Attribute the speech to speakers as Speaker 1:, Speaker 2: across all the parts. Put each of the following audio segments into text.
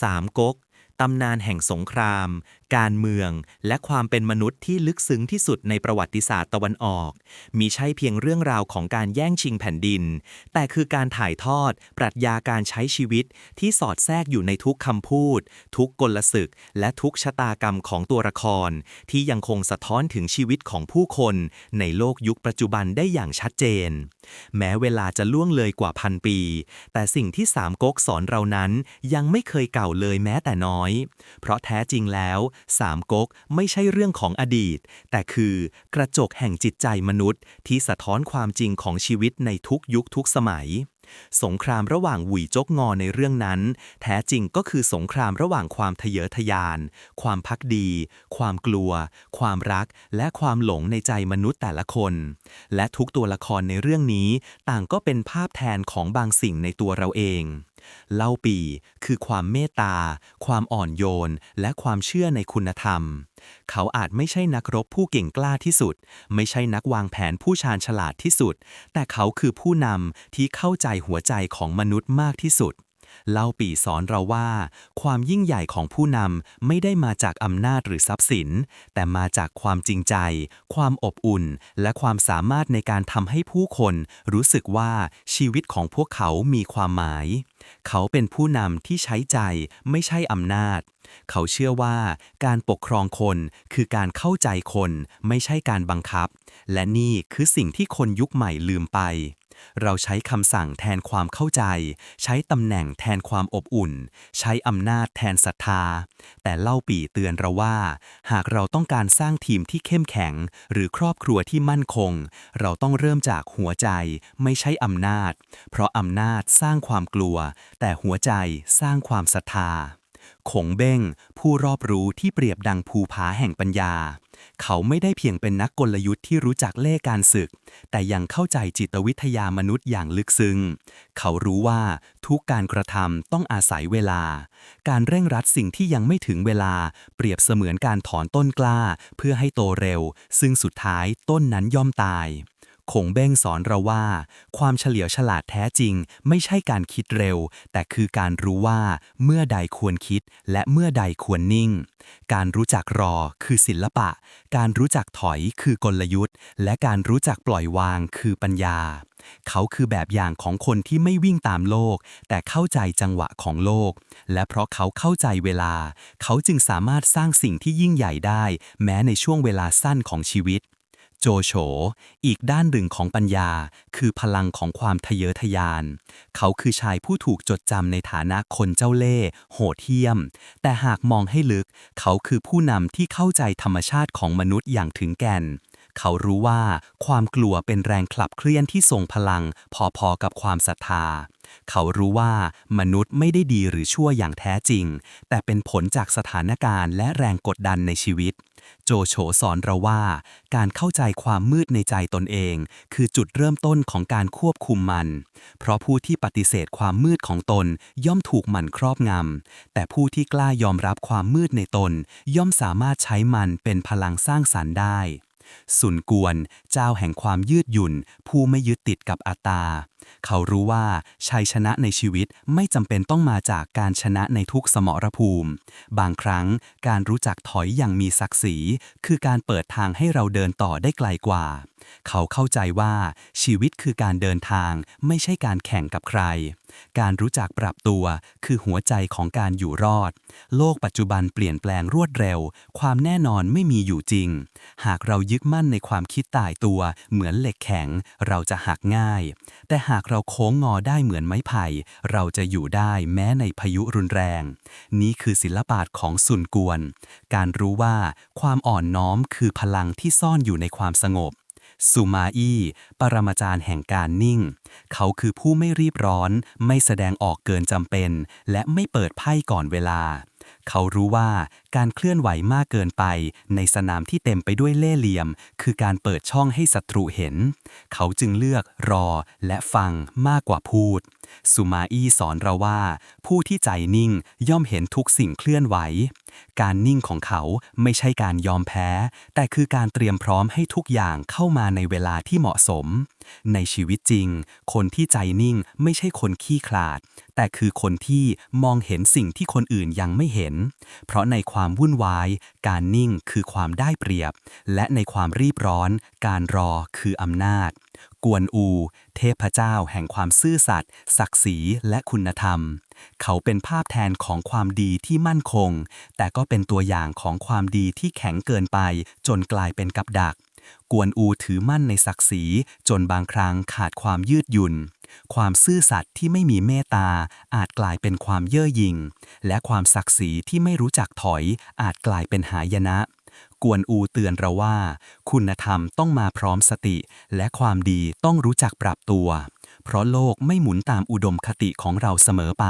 Speaker 1: สามก๊ก ตำนานแห่งสงคราม การเมือง และความเป็นมนุษย์ที่ลึกซึ้งที่สุดในประวัติศาสตร์ตะวันออก มีใช่เพียงเรื่องราวของการแย่งชิงแผ่นดิน แต่คือการถ่ายทอด ปรัชญาการใช้ชีวิตที่สอดแทรกอยู่ในทุกคำพูด ทุกกลศึก และทุกชะตากรรมของตัวละคร ที่ยังคงสะท้อนถึงชีวิตของผู้คน ในโลกยุคปัจจุบันได้อย่างชัดเจน แม้เวลาจะล่วงเลยกว่าพันปี แต่สิ่งที่สามก๊กสอนเรานั้นยังไม่เคยเก่าเลยแม้แต่น้อยเพราะแท้จริงแล้วสามก๊กไม่ใช่เรื่องของอดีต แต่คือกระจกแห่งจิตใจมนุษย์ ที่สะท้อนความจริงของชีวิตในทุกยุคทุกสมัย สงครามระหว่างหวุยจกงอในเรื่องนั้น แท้จริงก็คือสงครามระหว่างความทะเยอทะยาน ความพักดี ความกลัว ความรัก และความหลงในใจมนุษย์แต่ละคน และทุกตัวละครในเรื่องนี้ ต่างก็เป็นภาพแทนของบางสิ่งในตัวเราเอง เล่าปีคือความเมตตา ความอ่อนโยน และความเชื่อในคุณธรรม เขาอาจไม่ใช่นักรบผู้เก่งกล้าที่สุด ไม่ใช่นักวางแผนผู้ชาญฉลาดที่สุด แต่เขาคือผู้นำที่เข้าใจหัวใจของมนุษย์มากที่สุด เล่าปีสอนเราว่า ความยิ่งใหญ่ของผู้นำไม่ได้มาจากอำนาจหรือทรัพย์สิน แต่มาจากความจริงใจ ความอบอุ่น และความสามารถในการทำให้ผู้คนรู้สึกว่าชีวิตของพวกเขามีความหมาย เขาเป็นผู้นำที่ใช้ใจไม่ใช่อำนาจ เขาเชื่อว่าการปกครองคนคือการเข้าใจคน ไม่ใช่การบังคับ และนี่คือสิ่งที่คนยุคใหม่ลืมไป เราใช้คำสั่งแทนความเข้าใจ ใช้ตำแหน่งแทนความอบอุ่น ใช้อำนาจแทนศรัทธา แต่เล่าปีเตือนเราว่า หากเราต้องการสร้างทีมที่เข้มแข็ง หรือครอบครัวที่มั่นคง เราต้องเริ่มจากหัวใจ ไม่ใช่อำนาจ เพราะอำนาจสร้างความกลัว แต่หัวใจสร้างความศรัทธาขงเบ้ง ผู้รอบรู้ที่เปรียบดังภูผาแห่งปัญญา เขาไม่ได้เพียงเป็นนักกลยุทธ์ที่รู้จักเล่การศึก แต่ยังเข้าใจจิตวิทยามนุษย์อย่างลึกซึ้ง เขารู้ว่าทุกการกระทำต้องอาศัยเวลา การเร่งรัดสิ่งที่ยังไม่ถึงเวลา เปรียบเสมือนการถอนต้นกล้า เพื่อให้โตเร็ว ซึ่งสุดท้ายต้นนั้นย่อมตาย คงเบ้งสอนเราว่า ความเฉลียวฉลาดแท้จริง ไม่ใช่การคิดเร็ว แต่คือการรู้ว่าเมื่อใดควรคิด และเมื่อใดควรนิ่ง การรู้จักรอคือศิลปะ การรู้จักถอยคือกลยุทธ์ และการรู้จักปล่อยวางคือปัญญา เขาคือแบบอย่างของคนที่ไม่วิ่งตามโลก แต่เข้าใจจังหวะของโลก และเพราะเขาเข้าใจเวลา เขาจึงสามารถสร้างสิ่งที่ยิ่งใหญ่ได้ แม้ในช่วงเวลาสั้นของชีวิต โจโฉอีกด้านหนึ่งของปัญญา คือพลังของความทะเยอทะยาน เขาคือชายผู้ถูกจดจำในฐานะคนเจ้าเล่ห์โหดเหี้ยม แต่หากมองให้ลึก เขาคือผู้นำที่เข้าใจธรรมชาติของมนุษย์อย่างถึงแก่น เขารู้ว่าความกลัวเป็นแรงขับเคลื่อนที่ทรงพลัง พอๆกับความศรัทธา เขารู้ว่ามนุษย์ไม่ได้ดีหรือชั่วอย่างแท้จริง แต่เป็นผลจากสถานการณ์และแรงกดดันในชีวิต โจโฉสอนเราว่า การเข้าใจความมืดในใจตนเอง คือจุดเริ่มต้นของการควบคุมมัน เพราะผู้ที่ปฏิเสธความมืดของตนย่อมถูกมันครอบงำ แต่ผู้ที่กล้ายอมรับความมืดในตน ย่อมสามารถใช้มันเป็นพลังสร้างสรรค์ได้ สุนกวน เจ้าแห่งความยืดหยุ่น ผู้ไม่ยึดติดกับอัตตา เขารู้ว่าชัยชนะในชีวิตไม่จำเป็นต้องมาจากการชนะในทุกสมรภูมิ บางครั้งการรู้จักถอยอย่างมีศักดิ์ศรี คือการเปิดทางให้เราเดินต่อได้ไกลกว่า เขาเข้าใจว่าชีวิตคือการเดินทางไม่ใช่การแข่งกับใคร การรู้จักปรับตัว คือหัวใจของการอยู่รอด โลกปัจจุบันเปลี่ยนแปลงรวดเร็ว ความแน่นอนไม่มีอยู่จริง หากเรายึดมั่นในความคิดตายตัว เหมือนเหล็กแข็ง เราจะหักง่าย แต่หากเราโค้งงอได้เหมือนไม้ไผ่ เราจะอยู่ได้แม้ในพายุรุนแรง นี่คือศิลปะของสุนกวน การรู้ว่าความอ่อนน้อมคือพลังที่ซ่อนอยู่ในความสงบ สุมาอี้ปรมาจารย์แห่งการนิ่ง เขาคือผู้ไม่รีบร้อน ไม่แสดงออกเกินจำเป็น และไม่เปิดไพ่ก่อนเวลา เขารู้ว่าการเคลื่อนไหวมากเกินไป ในสนามที่เต็มไปด้วยเล่ห์เหลี่ยม คือการเปิดช่องให้ศัตรูเห็น เขาจึงเลือกรอและฟังมากกว่าพูด สุมาอี้สอนเราว่า ผู้ที่ใจนิ่งย่อมเห็นทุกสิ่งเคลื่อนไหว การนิ่งของเขาไม่ใช่การยอมแพ้ แต่คือการเตรียมพร้อมให้ทุกอย่างเข้ามาในเวลาที่เหมาะสม ในชีวิตจริง คนที่ใจนิ่งไม่ใช่คนขี้ขลาด แต่คือคนที่มองเห็นสิ่งที่คนอื่นยังไม่เห็น เพราะในความวุ่นวาย การนิ่งคือความได้เปรียบ และในความรีบร้อน การรอคืออำนาจ กวนอู เทพเจ้าแห่งความซื่อสัตย์ศักดิ์ศรีและคุณธรรม เขาเป็นภาพแทนของความดีที่มั่นคง แต่ก็เป็นตัวอย่างของความดีที่แข็งเกินไป จนกลายเป็นกับดัก กวนอูถือมั่นในศักดิ์ศรี จนบางครั้งขาดความยืดหยุ่น ความซื่อสัตย์ที่ไม่มีเมตตา อาจกลายเป็นความเย่อหยิ่ง และความศักดิ์ศรีที่ไม่รู้จักถอย อาจกลายเป็นหายนะกวนอูเตือนเราว่า คุณธรรมต้องมาพร้อมสติ และความดีต้องรู้จักปรับตัว เพราะโลกไม่หมุนตามอุดมคติของเราเสมอไป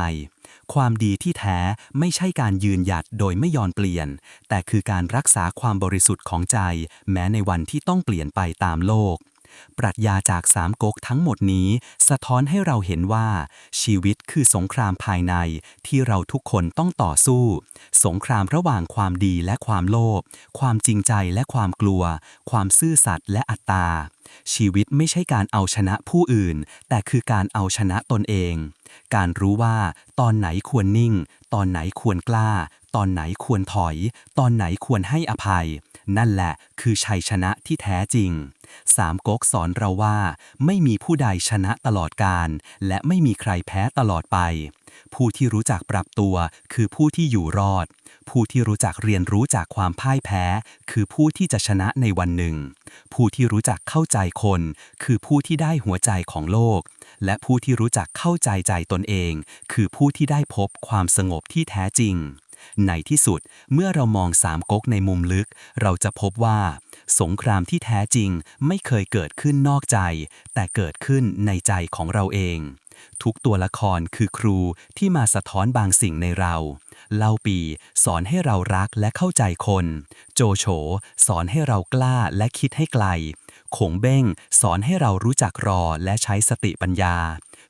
Speaker 1: ความดีที่แท้ไม่ใช่การยืนหยัดโดยไม่ยอมเปลี่ยน แต่คือการรักษาความบริสุทธิ์ของใจ แม้ในวันที่ต้องเปลี่ยนไปตามโลก ปรัชญาจากสามก๊กทั้งหมดนี้ สะท้อนให้เราเห็นว่า ชีวิตคือสงครามภายในที่เราทุกคนต้องต่อสู้ สงครามระหว่างความดีและความโลภความจริงใจและความกลัว ความซื่อสัตย์และอัตตาชีวิตไม่ใช่การเอาชนะผู้อื่น แต่คือการเอาชนะตนเอง การรู้ว่า ตอนไหนควรนิ่ง ตอนไหนควรกล้า ตอนไหนควรถอย ตอนไหนควรให้อภัย นั่นแหละคือชัยชนะที่แท้จริง สามก๊กสอนเราว่า ไม่มีผู้ใดชนะตลอดการ และไม่มีใครแพ้ตลอดไป ผู้ที่รู้จักปรับตัวคือผู้ที่อยู่รอด ผู้ที่รู้จักเรียนรู้จากความพ่ายแพ้ คือผู้ที่จะชนะในวันหนึ่ง ผู้ที่รู้จักเข้าใจคน คือผู้ที่ได้หัวใจของโลก และผู้ที่รู้จักเข้าใจใจตนเอง คือผู้ที่ได้พบความสงบที่แท้จริง ในที่สุดเมื่อเรามองสามก๊กในมุมลึก เราจะพบว่า สงครามที่แท้จริงไม่เคยเกิดขึ้นนอกใจ แต่เกิดขึ้นในใจของเราเอง ทุกตัวละครคือครูที่มาสะท้อนบางสิ่งในเรา เล่าปีสอนให้เรารักและเข้าใจคน โจโฉสอนให้เรากล้าและคิดให้ไกลขงเบ้งสอนให้เรารู้จักรอและใช้สติปัญญา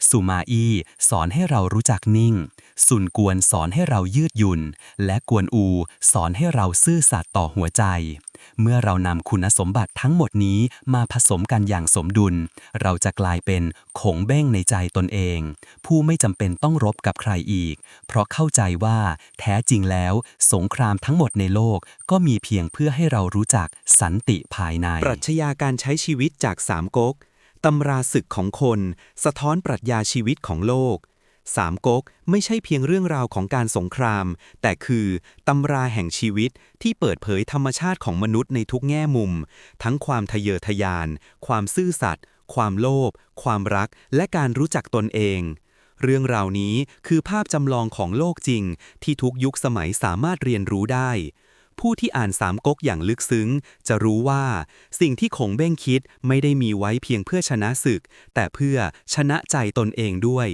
Speaker 1: สุมาอี้สอนให้เรารู้จักนิ่ง สุนกวนสอนให้เรายืดหยุ่น และกวนอูสอนให้เราซื่อสัตย์ต่อหัวใจ เมื่อเรานำคุณสมบัติทั้งหมดนี้มาผสมกันอย่างสมดุล เราจะกลายเป็นขงเบ้งในใจตนเอง ผู้ไม่จำเป็นต้องรบกับใครอีก เพราะเข้าใจว่าแท้จริงแล้ว สงครามทั้งหมดในโลกก็มีเพียงเพื่อให้เรารู้จักสันติภายใน
Speaker 2: ปรัชญาการใช้ชีวิตจากสามก๊กตำราศึกของคน สะท้อนปรัชญาชีวิตของโลก สามก๊กไม่ใช่เพียงเรื่องราวของการสงคราม แต่คือตำราแห่งชีวิตที่เปิดเผยธรรมชาติของมนุษย์ในทุกแง่มุม ทั้งความทะเยอทะยาน ความซื่อสัตย์ความโลภความรัก และการรู้จักตนเอง เรื่องราวนี้คือภาพจำลองของโลกจริง ที่ทุกยุคสมัยสามารถเรียนรู้ได้ ผู้ที่อ่านสามก๊กอย่างลึกซึ้ง จะรู้ว่า สิ่งที่คงเบ้งคิดไม่ได้มีไว้เพียงเพื่อชนะศึก แต่เพื่อชนะใจตนเองด้วย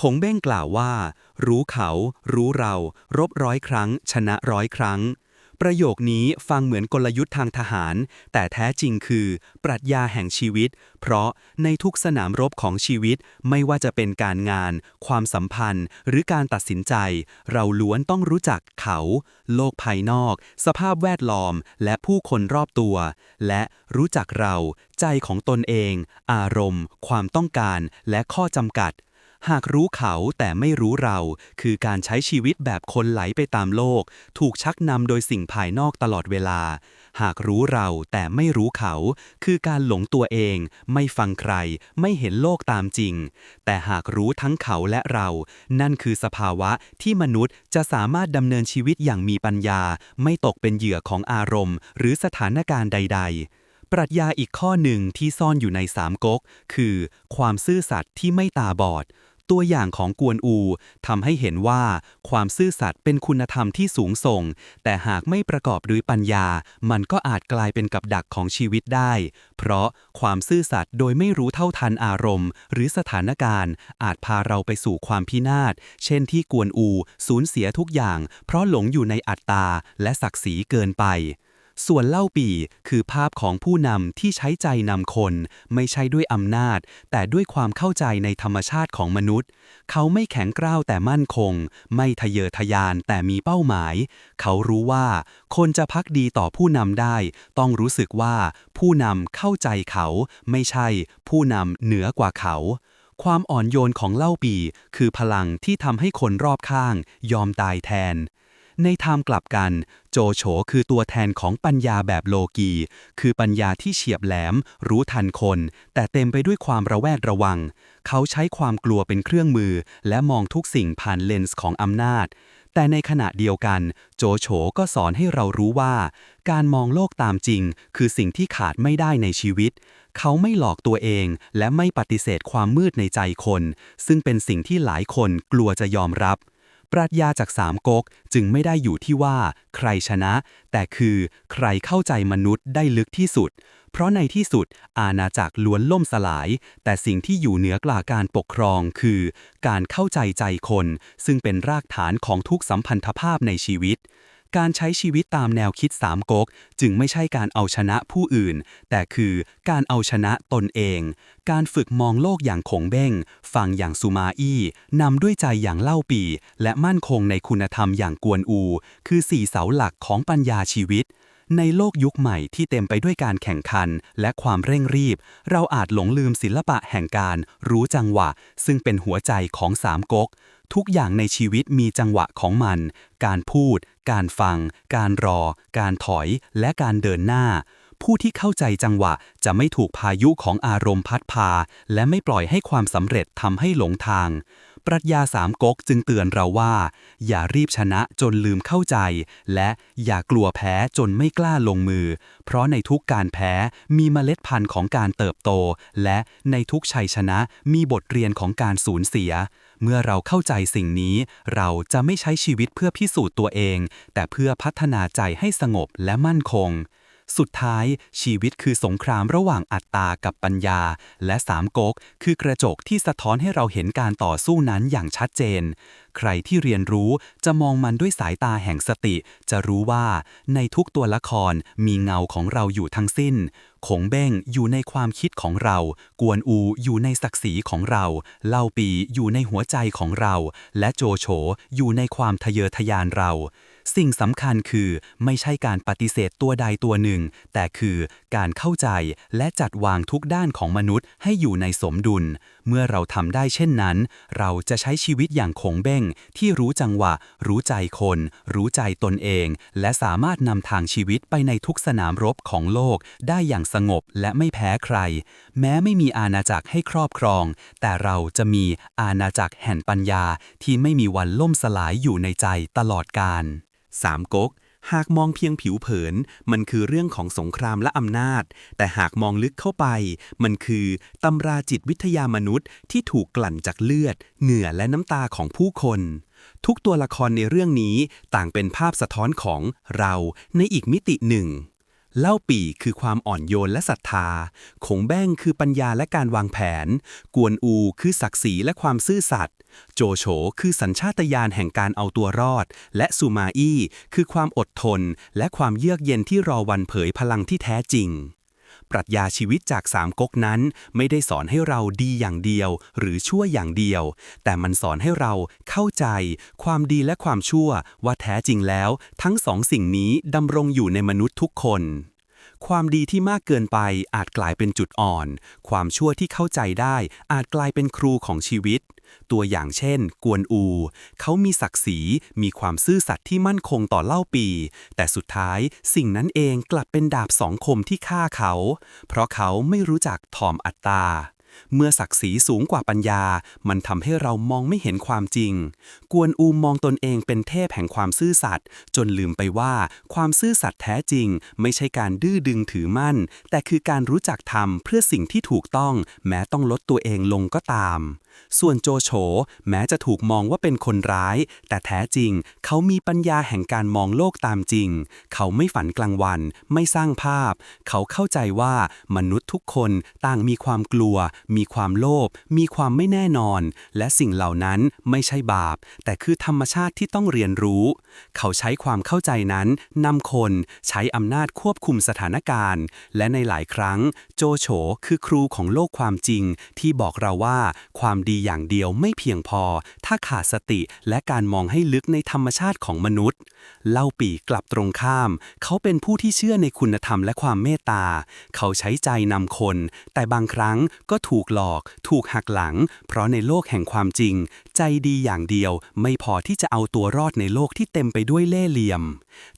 Speaker 2: คงเบ้งกล่าวว่า รู้เขา รู้เรา รบร้อยครั้ง ชนะร้อยครั้ง ประโยคนี้ฟังเหมือนกลยุทธ์ทางทหาร แต่แท้จริงคือ ปรัชญาแห่งชีวิต เพราะในทุกสนามรบของชีวิตไม่ว่าจะเป็นการงาน ความสัมพันธ์ หรือการตัดสินใจ เราล้วนต้องรู้จักเขา โลกภายนอก สภาพแวดล้อม และผู้คนรอบตัว และรู้จักเรา ใจของตนเอง อารมณ์ ความต้องการ และข้อจำกัด หากรู้เขาแต่ไม่รู้เรา คือการใช้ชีวิตแบบคนไหลไปตามโลก ถูกชักนำโดยสิ่งภายนอกตลอดเวลา หากรู้เราแต่ไม่รู้เขา คือการหลงตัวเอง ไม่ฟังใคร ไม่เห็นโลกตามจริง แต่หากรู้ทั้งเขาและเรา นั่นคือสภาวะที่มนุษย์จะสามารถดำเนินชีวิตอย่างมีปัญญา ไม่ตกเป็นเหยื่อของอารมณ์ หรือสถานการณ์ใด ๆปรัชญาอีกข้อหนึ่งที่ซ่อนอยู่ในสามก๊กคือ ความซื่อสัตย์ที่ไม่ตาบอด ตัวอย่างของกวนอูทำให้เห็นว่า ความซื่อสัตย์เป็นคุณธรรมที่สูงส่ง แต่หากไม่ประกอบด้วยปัญญา มันก็อาจกลายเป็นกับดักของชีวิตได้ เพราะความซื่อสัตย์โดยไม่รู้เท่าทันอารมณ์ หรือสถานการณ์ อาจพาเราไปสู่ความพินาศ เช่นที่กวนอูสูญเสียทุกอย่าง เพราะหลงอยู่ในอัตตาและศักดิ์ศรีเกินไป
Speaker 1: ส่วนเล่าปี่คือภาพของผู้นำที่ใช้ใจนำคน ไม่ใช่ด้วยอำนาจ แต่ด้วยความเข้าใจในธรรมชาติของมนุษย์ เขาไม่แข็งกร้าวแต่มั่นคง ไม่ทะเยอทะยานแต่มีเป้าหมาย เขารู้ว่า คนจะพักดีต่อผู้นำได้ ต้องรู้สึกว่า ผู้นำเข้าใจเขา ไม่ใช่ ผู้นำเหนือกว่าเขาความอ่อนโยนของเล่าปีคือพลังที่ทำให้คนรอบข้าง ยอมตายแทน ในทางกลับกัน โจโฉคือตัวแทนของปัญญาแบบโลกี คือปัญญาที่เฉียบแหลม รู้ทันคน แต่เต็มไปด้วยความระแวดระวัง เขาใช้ความกลัวเป็นเครื่องมือ และมองทุกสิ่งผ่านเลนส์ของอำนาจ แต่ในขณะเดียวกัน โจโฉก็สอนให้เรารู้ว่า การมองโลกตามจริง คือสิ่งที่ขาดไม่ได้ในชีวิต เขาไม่หลอกตัวเองและไม่ปฏิเสธความมืดในใจคน ซึ่งเป็นสิ่งที่หลายคนกลัวจะยอมรับ ปรัชญาจากสามก๊กจึงไม่ได้อยู่ที่ว่าใครชนะ แต่คือใครเข้าใจมนุษย์ได้ลึกที่สุด เพราะในที่สุดอาณาจักรล้วนล่มสลาย แต่สิ่งที่อยู่เหนือกล่าการปกครองคือ การเข้าใจใจคน ซึ่งเป็นรากฐานของทุกสัมพันธภาพในชีวิต การใช้ชีวิตตามแนวคิดสามก๊กจึงไม่ใช่การเอาชนะผู้อื่น แต่คือการเอาชนะตนเอง การฝึกมองโลกอย่างคงเบ้ง ฟังอย่างสุมาอี้นำด้วยใจอย่างเล่าปี และมั่นคงในคุณธรรมอย่างกวนอู คือสี่เสาหลักของปัญญาชีวิต ในโลกยุคใหม่ที่เต็มไปด้วยการแข่งขันและความเร่งรีบ เราอาจหลงลืมศิลปะแห่งการรู้จังหวะ ซึ่งเป็นหัวใจของสามก๊ก ทุกอย่างในชีวิตมีจังหวะของมัน การพูด การฟัง การรอ การถอย และการเดินหน้า ผู้ที่เข้าใจจังหวะจะไม่ถูกพายุของอารมณ์พัดพา และไม่ปล่อยให้ความสำเร็จทำให้หลงทาง ปรัชญาสามก๊กจึงเตือนเราว่า อย่ารีบชนะจนลืมเข้าใจ และอย่ากลัวแพ้จนไม่กล้าลงมือ เพราะในทุกการแพ้มีเมล็ดพันธุ์ของการเติบโต และในทุกชัยชนะมีบทเรียนของการสูญเสีย เมื่อเราเข้าใจสิ่งนี้ เราจะไม่ใช้ชีวิตเพื่อพิสูจน์ตัวเอง แต่เพื่อพัฒนาใจให้สงบและมั่นคง สุดท้ายชีวิตคือสงครามระหว่างอัตตากับปัญญา และสามก๊กคือกระจกที่สะท้อนให้เราเห็นการต่อสู้นั้นอย่างชัดเจนใครที่เรียนรู้จะมองมันด้วยสายตาแห่งสติ จะรู้ว่าในทุกตัวละครมีเงาของเราอยู่ทั้งสิ้น ขงเบ้งอยู่ในความคิดของเรา กวนอูอยู่ในศักดิ์ศรีของเรา เล่าปีอยู่ในหัวใจของเรา และโจโฉอยู่ในความทะเยอทะยานเราสิ่งสำคัญคือไม่ใช่การปฏิเสธตัวใดตัวหนึ่ง แต่คือการเข้าใจและจัดวางทุกด้านของมนุษย์ให้อยู่ในสมดุล เมื่อเราทำได้เช่นนั้น เราจะใช้ชีวิตอย่างคงเบ้งง ที่รู้จังหวะ รู้ใจคน รู้ใจตนเอง และสามารถนำทางชีวิตไปในทุกสนามรบของโลก ได้อย่างสงบและไม่แพ้ใคร แม้ไม่มีอาณาจักรให้ครอบครอง แต่เราจะมีอาณาจักรแห่งปัญญาที่ไม่มีวันล่มสลายอยู่ในใจตลอดกาล
Speaker 3: สามก๊ก หากมองเพียงผิวเผิน มันคือเรื่องของสงครามและอำนาจ แต่หากมองลึกเข้าไป มันคือตำราจิตวิทยามนุษย์ที่ถูกกลั่นจากเลือด เหงื่อและน้ำตาของผู้คน ทุกตัวละครในเรื่องนี้ต่างเป็นภาพสะท้อนของเราในอีกมิติหนึ่ง เล่าปี่คือความอ่อนโยนและศรัทธา ขงแบ้งคือปัญญาและการวางแผน กวนอูคือศักดิ์ศรีและความซื่อสัตย์ โจโฉคือสัญชาตญาณแห่งการเอาตัวรอด และซูมาอี้คือความอดทน และความเยือกเย็นที่รอวันเผยพลังที่แท้จริง ปรัชญาชีวิตจากสามก๊กนั้น ไม่ได้สอนให้เราดีอย่างเดียว หรือชั่วอย่างเดียว แต่มันสอนให้เราเข้าใจ ความดีและความชั่วว่าแท้จริงแล้ว ทั้งสองสิ่งนี้ดำรงอยู่ในมนุษย์ทุกคนความดีที่มากเกินไปอาจกลายเป็นจุดอ่อน ความชั่วที่เข้าใจได้อาจกลายเป็นครูของชีวิต ตัวอย่างเช่น กวนอู เขามีศักดิ์ศรีมีความซื่อสัตย์ที่มั่นคงต่อเล่าปี แต่สุดท้ายสิ่งนั้นเองกลับเป็นดาบสองคมที่ฆ่าเขา เพราะเขาไม่รู้จักถ่อมอัตตา เมื่อศักดิ์ศรีสูงกว่าปัญญา มันทำให้เรามองไม่เห็นความจริง กวนอูมองตนเองเป็นเทพแห่งความซื่อสัตย์จนลืมไปว่า ความซื่อสัตย์แท้จริง ไม่ใช่การดื้อดึงถือมั่น แต่คือการรู้จักทำเพื่อสิ่งที่ถูกต้อง แม้ต้องลดตัวเองลงก็ตาม ส่วนโจโฉแม้จะถูกมองว่าเป็นคนร้าย แต่แท้จริง เขามีปัญญาแห่งการมองโลกตามจริง เขาไม่ฝันกลางวัน ไม่สร้างภาพ เขาเข้าใจว่ามนุษย์ทุกคนต่างมีความกลัว
Speaker 1: มีความโลภมีความไม่แน่นอน และสิ่งเหล่านั้นไม่ใช่บาป แต่คือธรรมชาติที่ต้องเรียนรู้ เขาใช้ความเข้าใจนั้นนำคนใช้อำนาจควบคุมสถานการณ์ และในหลายครั้ง โจโฉคือครูของโลกความจริง ที่บอกเราว่า ความดีอย่างเดียวไม่เพียงพอ ถ้าขาดสติและการมองให้ลึกในธรรมชาติของมนุษย์ เล่าปีกลับตรงข้าม เขาเป็นผู้ที่เชื่อในคุณธรรมและความเมตตา เขาใช้ใจนำคน แต่บางครั้งก็ถูกูกหลอก ถูกหักหลัง เพราะในโลกแห่งความจริง ใจดีอย่างเดียวไม่พอที่จะเอาตัวรอดในโลกที่เต็มไปด้วยเล่ห์เหลี่ยม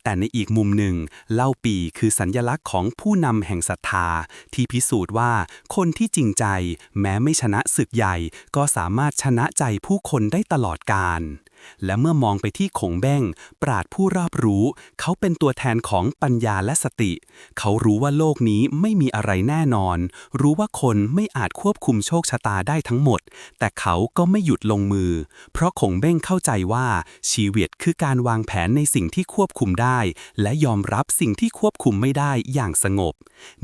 Speaker 1: แต่ในอีกมุมหนึ่ง เล่าปีคือสัญญลักษณ์ของผู้นำแห่งศรัทธา ที่พิสูจน์ว่า คนที่จริงใจ แม้ไม่ชนะศึกใหญ่ ก็สามารถชนะใจผู้คนได้ตลอดกาล และเมื่อมองไปที่ขงเบ้ง ปราดผู้รอบรู้ เขาเป็นตัวแทนของปัญญาและสติ เขารู้ว่าโลกนี้ไม่มีอะไรแน่นอน รู้ว่าคนไม่อาจควบคุมโชคชะตาได้ทั้งหมด แต่เขาก็ไม่หยุดลงมือ เพราะขงเบ้งเข้าใจว่าชีวิตคือการวางแผนในสิ่งที่ควบคุมได้ และยอมรับสิ่งที่ควบคุมไม่ได้อย่างสงบ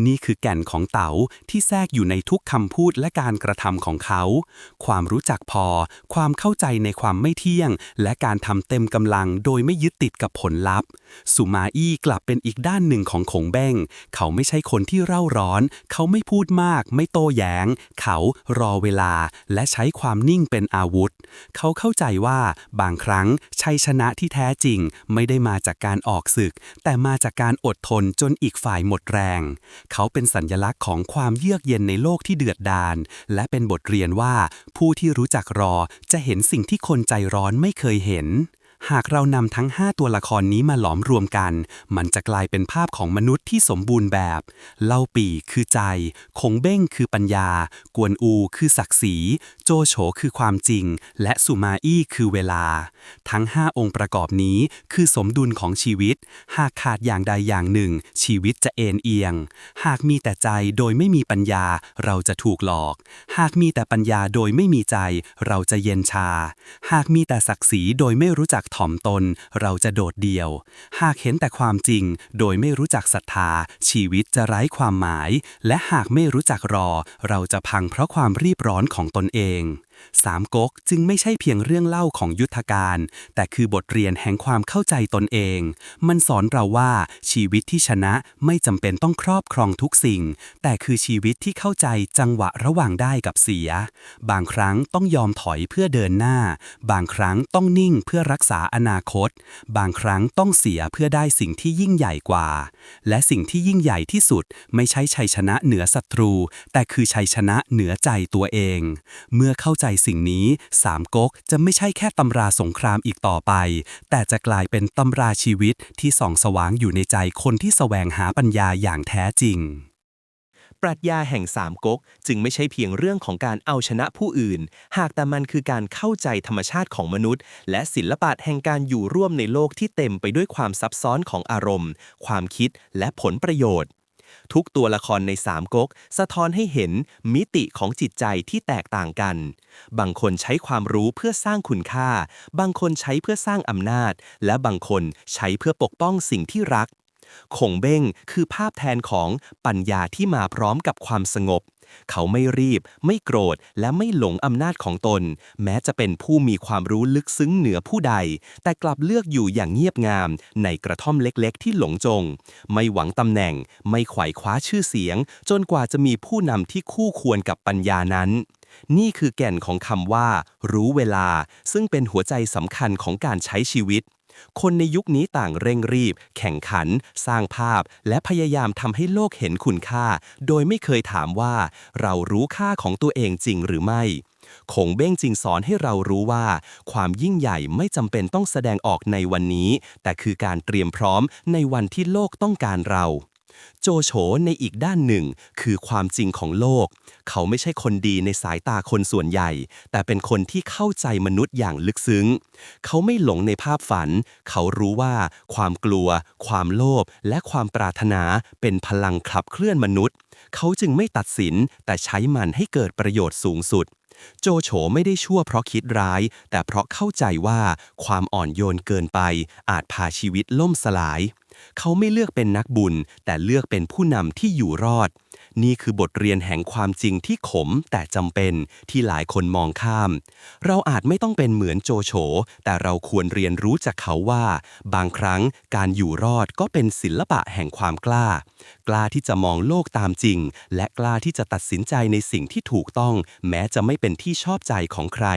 Speaker 1: นี่คือแก่นของเต๋าที่แทรกอยู่ในทุกคำพูดและการกระทำของเขา ความรู้จักพอ ความเข้าใจในความไม่เที่ยงและการทำเต็มกำลังโดยไม่ยึดติดกับผลลัพธ์ สุมาอี้กลับเป็นอีกด้านหนึ่งของขงเบ้ง เขาไม่ใช่คนที่เร่าร้อน เขาไม่พูดมาก ไม่โต้แย้ง เขารอเวลา และใช้ความนิ่งเป็นอาวุธ เขาเข้าใจว่าบางครั้งชัยชนะที่แท้จริง ไม่ได้มาจากการออกศึก แต่มาจากการอดทนจนอีกฝ่ายหมดแรง เขาเป็นสัญญลักษณ์ของความเยือกเย็นในโลกที่เดือดดาลและเป็นบทเรียนว่าผู้ที่รู้จักรอจะเห็นสิ่งที่คนใจร้อนไม่ไม่เคยเห็น หากเรานำทั้ง 5 ตัวละครนี้มาหลอมรวมกัน มันจะกลายเป็นภาพของมนุษย์ที่สมบูรณ์แบบ เล่าปีคือใจ คงเบ้งคือปัญญา กวนอูคือศักดิ์ศรี จโฉคือความจริง และสุมาอี้คือเวลา ทั้ง 5 องค์ประกอบนี้คือสมดุลของชีวิต หากขาดอย่างใดอย่างหนึ่ง ชีวิตจะเอ็นเอียง หากมีแต่ใจโดยไม่มีปัญญา เราจะถูกหลอก หากมีแต่ปัญญาโดยไม่มีใจ เราจะเย็นชา หากมีแต่ศักดิ์ศรีโดยไม่รู้จักถ่อมตน เราจะโดดเดี่ยว หากเห็นแต่ความจริง โดยไม่รู้จักศรัทธา ชีวิตจะไร้ความหมาย และหากไม่รู้จักรอ เราจะพังเพราะความรีบร้อนของตนเอง saying, สามก๊กจึงไม่ใช่เพียงเรื่องเล่าของยุทธการ แต่คือบทเรียนแห่งความเข้าใจตนเอง มันสอนเราว่าชีวิตที่ชนะไม่จำเป็นต้องครอบครองทุกสิ่ง แต่คือชีวิตที่เข้าใจจังหวะระหว่างได้กับเสีย บางครั้งต้องยอมถอยเพื่อเดินหน้า บางครั้งต้องนิ่งเพื่อรักษาอนาคต บางครั้งต้องเสียเพื่อได้สิ่งที่ยิ่งใหญ่กว่า และสิ่งที่ยิ่งใหญ่ที่สุดไม่ใช่ชัยชนะเหนือศัตรู แต่คือชัยชนะเหนือใจตัวเอง เมื่อเข้าใจสิ่งนี้สามก๊กจะไม่ใช่แค่ตำราสงครามอีกต่อไป แต่จะกลายเป็นตำราชีวิตที่ส่องสว่างอยู่ในใจคนที่แสวงหาปัญญาอย่างแท้จริง
Speaker 2: ปรัชญาแห่งสามก๊กจึงไม่ใช่เพียงเรื่องของการเอาชนะผู้อื่น หากแต่มันคือการเข้าใจธรรมชาติของมนุษย์ และศิลปะแห่งการอยู่ร่วมในโลกที่เต็มไปด้วยความซับซ้อนของอารมณ์ ความคิดและผลประโยชน์ ทุกตัวละครในสามก๊กสะท้อนให้เห็นมิติของจิตใจที่แตกต่างกัน บางคนใช้ความรู้เพื่อสร้างคุณค่า บางคนใช้เพื่อสร้างอำนาจ และบางคนใช้เพื่อปกป้องสิ่งที่รัก คงเบ้งคือภาพแทนของปัญญาที่มาพร้อมกับความสงบ เขาไม่รีบ ไม่โกรธ และไม่หลงอำนาจของตน แม้จะเป็นผู้มีความรู้ลึกซึ้งเหนือผู้ใด แต่กลับเลือกอยู่อย่างเงียบงาม ในกระท่อมเล็กๆ ที่หลงจง ไม่หวังตำแหน่ง ไม่ไขว่คว้าชื่อเสียง จนกว่าจะมีผู้นำที่คู่ควรกับปัญญานั้นนี่คือแก่นของคำว่า รู้เวลา ซึ่งเป็นหัวใจสำคัญของการใช้ชีวิต คนในยุคนี้ต่างเร่งรีบ แข่งขัน สร้างภาพ และพยายามทำให้โลกเห็นคุณค่า โดยไม่เคยถามว่า เรารู้ค่าของตัวเองจริงหรือไม่คงเบ้งจริงสอนให้เรารู้ว่า ความยิ่งใหญ่ไม่จำเป็นต้องแสดงออกในวันนี้ แต่คือการเตรียมพร้อมในวันที่โลกต้องการเรา โจโฉในอีกด้านหนึ่งคือความจริงของโลก เขาไม่ใช่คนดีในสายตาคนส่วนใหญ่ แต่เป็นคนที่เข้าใจมนุษย์อย่างลึกซึ้ง เขาไม่หลงในภาพฝัน เขารู้ว่า ความกลัว ความโลภและความปรารถนาเป็นพลังขับเคลื่อนมนุษย์ เขาจึงไม่ตัดสินแต่ใช้มันให้เกิดประโยชน์สูงสุด โจโฉไม่ได้ชั่วเพราะคิดร้าย แต่เพราะเข้าใจว่าความอ่อนโยนเกินไป อาจพาชีวิตล่มสลาย เขาไม่เลือกเป็นนักบุญ แต่เลือกเป็นผู้นำที่อยู่รอด นี่คือบทเรียนแห่งความจริงที่ขมแต่จำเป็นที่หลายคนมองข้าม เราอาจไม่ต้องเป็นเหมือนโจโฉ แต่เราควรเรียนรู้จากเขาว่า บางครั้งการอยู่รอดก็เป็นศิลปะแห่งความกล้า กล้าที่จะมองโลกตามจริง และกล้าที่จะตัดสินใจในสิ่งที่ถูกต้อง แม้จะไม่เป็นที่ชอบใจของใคร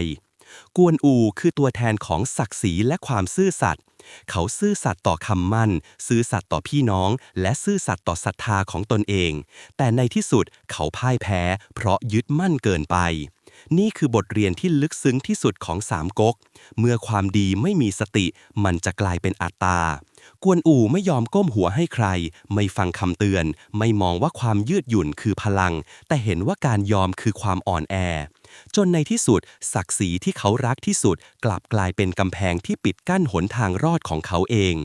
Speaker 2: กวนอูคือตัวแทนของศักดิ์ศรีและความซื่อสัตย์ เขาซื่อสัตย์ต่อคำมั่น ซื่อสัตย์ต่อพี่น้อง และซื่อสัตย์ต่อศรัทธาของตนเอง แต่ในที่สุดเขาพ่ายแพ้ เพราะยึดมั่นเกินไป นี่คือบทเรียนที่ลึกซึ้งที่สุดของสามก๊ก เมื่อความดีไม่มีสติ มันจะกลายเป็นอัตตากวนอูไม่ยอมก้มหัวให้ใคร ไม่ฟังคำเตือน ไม่มองว่าความยืดหยุ่นคือพลัง แต่เห็นว่าการยอมคือความอ่อนแอ จนในที่สุด ศักดิ์ศรีที่เขารักที่สุด กลับกลายเป็นกำแพงที่ปิดกั้นหนทางรอดของเขาเอง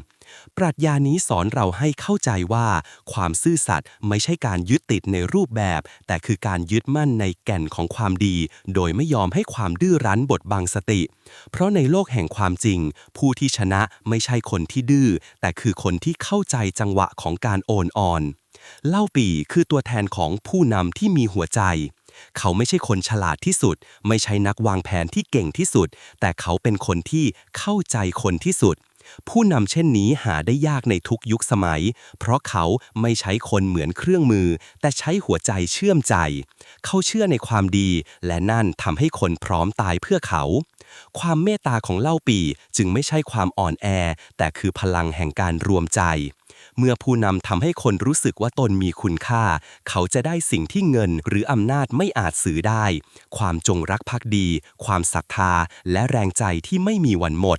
Speaker 2: ปรัชญานี้สอนเราให้เข้าใจว่า ความซื่อสัตย์ไม่ใช่การยึดติดในรูปแบบ แต่คือการยึดมั่นในแก่นของความดี โดยไม่ยอมให้ความดื้อรั้นบดบังสติ เพราะในโลกแห่งความจริง ผู้ที่ชนะไม่ใช่คนที่ดื้อ แต่คือคนที่เข้าใจจังหวะของการโอนอ่อนเล่าปีคือตัวแทนของผู้นำที่มีหัวใจ เขาไม่ใช่คนฉลาดที่สุด ไม่ใช่นักวางแผนที่เก่งที่สุด แต่เขาเป็นคนที่เข้าใจคนที่สุด ผู้นำเช่นนี้หาได้ยากในทุกยุคสมัย เพราะเขาไม่ใช้คนเหมือนเครื่องมือ แต่ใช้หัวใจเชื่อมใจ เขาเชื่อในความดี และนั่นทำให้คนพร้อมตายเพื่อเขา ความเมตตาของเล่าปีจึงไม่ใช่ความอ่อนแอ แต่คือพลังแห่งการรวมใจ เมื่อผู้นำทำให้คนรู้สึกว่าตนมีคุณค่า เขาจะได้สิ่งที่เงินหรืออำนาจไม่อาจซื้อได้ ความจงรักภักดี ความศรัทธา และแรงใจที่ไม่มีวันหมด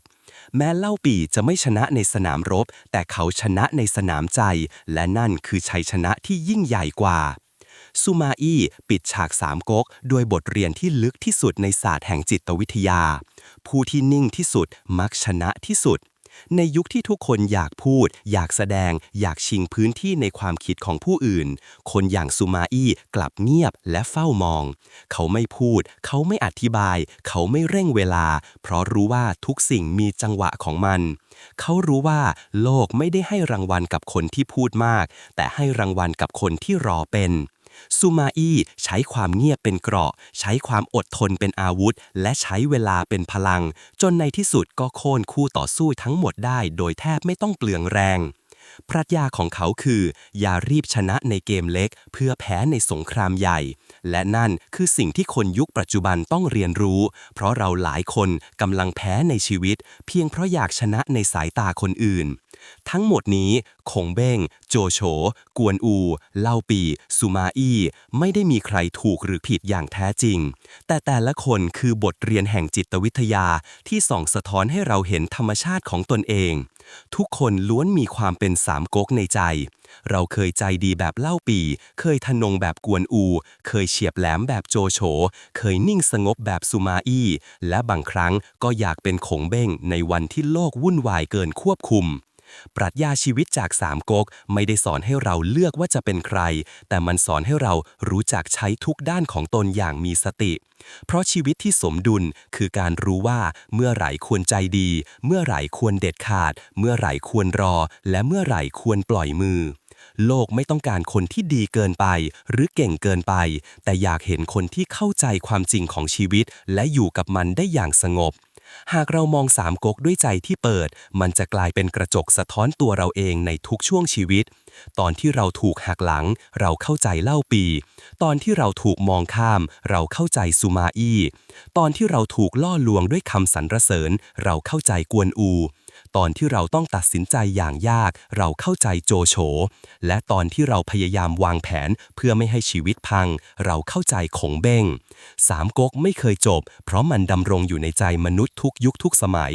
Speaker 2: แม้เล่าปีจะไม่ชนะในสนามรบ แต่เขาชนะในสนามใจ และนั่นคือชัยชนะที่ยิ่งใหญ่กว่าซูมาอี้ปิดฉากสามก๊กด้วยบทเรียนที่ลึกที่สุดในศาสตร์แห่งจิตวิทยา ผู้ที่นิ่งที่สุดมักชนะที่สุด ในยุคที่ทุกคนอยากพูด อยากแสดง อยากชิงพื้นที่ในความคิดของผู้อื่น คนอย่างซูมาอี้กลับเงียบและเฝ้ามอง เขาไม่พูด เขาไม่อธิบาย เขาไม่เร่งเวลา เพราะรู้ว่าทุกสิ่งมีจังหวะของมัน เขารู้ว่าโลกไม่ได้ให้รางวัลกับคนที่พูดมาก แต่ให้รางวัลกับคนที่รอเป็น ซูมาอี้ใช้ความเงียบเป็นเกราะ ใช้ความอดทนเป็นอาวุธ และใช้เวลาเป็นพลัง จนในที่สุดก็โค่นคู่ต่อสู้ทั้งหมดได้โดยแทบไม่ต้องเปลืองแรง ปรัชญาของเขาคือ อย่ารีบชนะในเกมเล็ก เพื่อแพ้ในสงครามใหญ่ และนั่นคือสิ่งที่คนยุคปัจจุบันต้องเรียนรู้ เพราะเราหลายคนกำลังแพ้ในชีวิต เพียงเพราะอยากชนะในสายตาคนอื่น ทั้งหมดนี้คงเบ้ง โจโฉ กวนอู เล่าปีซูมาอี้ ไม่ได้มีใครถูกหรือผิดอย่างแท้จริง แต่แต่ละคนคือบทเรียนแห่งจิตวิทยาที่ส่องสะท้อนให้เราเห็นธรรมชาติของตนเอง ทุกคนล้วนมีความเป็นสามก๊กในใจ เราเคยใจดีแบบเล่าปี เคยทะนงแบบกวนอู เคยเฉียบแหลมแบบโจโฉ เคยนิ่งสงบแบบซูมาอี้ และบางครั้งก็อยากเป็นขงเบ้งในวันที่โลกวุ่นวายเกินควบคุม ปรัชญาชีวิตจากสามก๊กไม่ได้สอนให้เราเลือกว่าจะเป็นใคร แต่มันสอนให้เรารู้จักใช้ทุกด้านของตนอย่างมีสติ เพราะชีวิตที่สมดุลคือการรู้ว่าเมื่อไหร่ควรใจดี เมื่อไหร่ควรเด็ดขาด เมื่อไหร่ควรรอ และเมื่อไหร่ควรปล่อยมือ โลกไม่ต้องการคนที่ดีเกินไป หรือเก่งเกินไป แต่อยากเห็นคนที่เข้าใจความจริงของชีวิต และอยู่กับมันได้อย่างสงบ หากเรามองสามก๊กด้วยใจที่เปิด มันจะกลายเป็นกระจกสะท้อนตัวเราเองในทุกช่วงชีวิต ตอนที่เราถูกหักหลัง เราเข้าใจเล่าปี ตอนที่เราถูกมองข้าม เราเข้าใจซูมาอี้ ตอนที่เราถูกล่อลวงด้วยคำสรรเสริญ เราเข้าใจกวนอู ตอนที่เราต้องตัดสินใจอย่างยาก เราเข้าใจโจโฉ และตอนที่เราพยายามวางแผนเพื่อไม่ให้ชีวิตพัง เราเข้าใจขงเบ้งสามก๊กไม่เคยจบ เพราะมันดำรงอยู่ในใจมนุษย์ทุกยุคทุกสมัย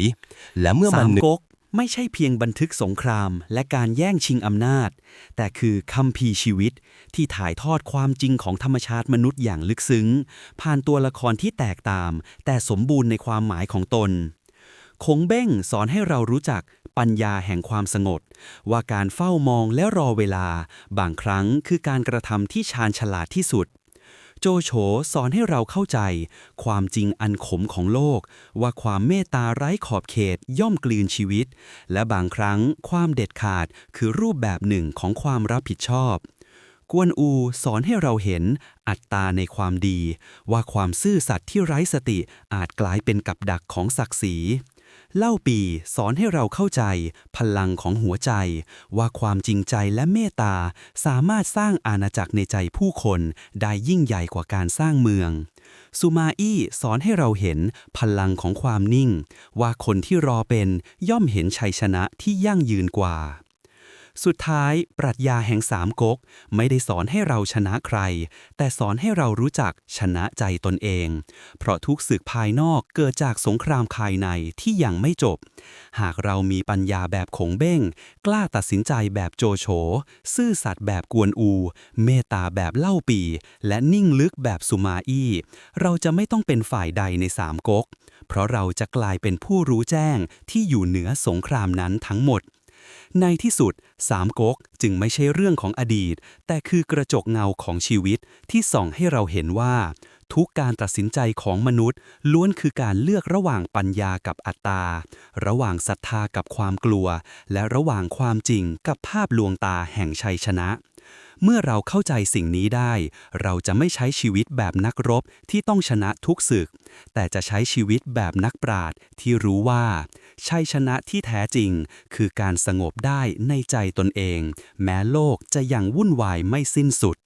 Speaker 2: และเมื่อมั
Speaker 4: สานม
Speaker 2: นึก
Speaker 4: ก๊กไม่ใช่เพียงบันทึกสงครามและการแย่งชิงอำนาจ แต่คือคัมภีร์ชีวิตที่ถ่ายทอดความจริงของธรรมชาติมนุษย์อย่างลึกซึ้ง ผ่านตัวละครที่แตกต่างแต่สมบูรณ์ในความหมายของตน คงเบ้งสอนให้เรารู้จักปัญญาแห่งความสงบว่าการเฝ้ามองและรอเวลา บางครั้งคือการกระทำที่ชาญฉลาดที่สุด โจโฉสอนให้เราเข้าใจ ความจริงอันขมของโลก ว่าความเมตตาไร้ขอบเขตย่อมกลืนชีวิต และบางครั้งความเด็ดขาดคือรูปแบบหนึ่งของความรับผิดชอบ
Speaker 1: กวนอูสอนให้เราเห็นอัตตาในความดี ว่าความซื่อสัตย์ที่ไร้สติอาจกลายเป็นกับดักของศักดิ์ศรี เล่าปีสอนให้เราเข้าใจ พลังของหัวใจ ว่าความจริงใจและเมตตาสามารถสร้างอาณาจักรในใจผู้คนได้ยิ่งใหญ่กว่าการสร้างเมือง สุมาอี้สอนให้เราเห็นพลังของความนิ่ง ว่าคนที่รอเป็นย่อมเห็นชัยชนะที่ยั่งยืนกว่า สุดท้าย ปรัชญาแห่งสามก๊กไม่ได้สอนให้เราชนะใคร แต่สอนให้เรารู้จักชนะใจตนเอง เพราะทุกศึกภายนอกเกิดจากสงครามภายในที่ยังไม่จบ หากเรามีปัญญาแบบขงเบ้ง กล้าตัดสินใจแบบโจโฉ ซื่อสัตย์แบบกวนอู เมตตาแบบเล่าปี และนิ่งลึกแบบสุมาอี้ เราจะไม่ต้องเป็นฝ่ายใดในสามก๊ก เพราะเราจะกลายเป็นผู้รู้แจ้งที่อยู่เหนือสงครามนั้นทั้งหมด ในที่สุดสามก๊กจึงไม่ใช่เรื่องของอดีต แต่คือกระจกเงาของชีวิตที่ส่องให้เราเห็นว่า ทุกการตัดสินใจของมนุษย์ ล้วนคือการเลือกระหว่างปัญญากับอัตตา ระหว่างศรัทธากับความกลัว และระหว่างความจริงกับภาพลวงตาแห่งชัยชนะ เมื่อเราเข้าใจสิ่งนี้ได้ เราจะไม่ใช้ชีวิตแบบนักรบที่ต้องชนะทุกศึก แต่จะใช้ชีวิตแบบนักปราดที่รู้ว่า ชัยชนะที่แท้จริง คือการสงบได้ในใจตนเอง แม้โลกจะยังวุ่นวายไม่สิ้นสุด